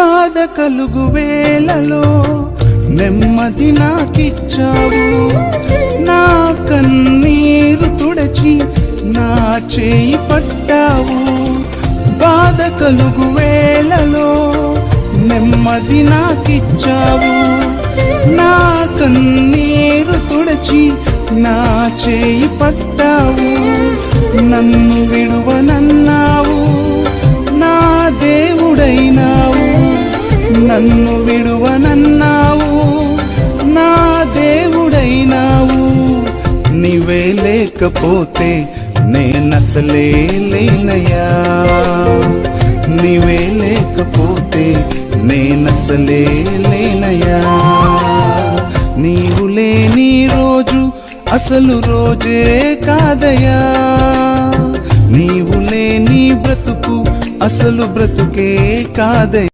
బాధ కలుగు వేళలో నెమ్మది నాకిచ్చావు. నా కన్నీరు తుడచి నా చేయి పట్టావు. బాధ కలుగు వేళలో నెమ్మది నాకిచ్చావు. నా కన్నీరు తుడచి నా చేయి పట్టావు. నన్ను విడువన లేకపోతే నేనసలే లేనయ్యా నీవే లేకపోతే నేనసలే లేనయ్యా నీవు లేని రోజు అసలు రోజే కాదయా? నీవు లేని బ్రతుకు అసలు బ్రతుకే కాదయా?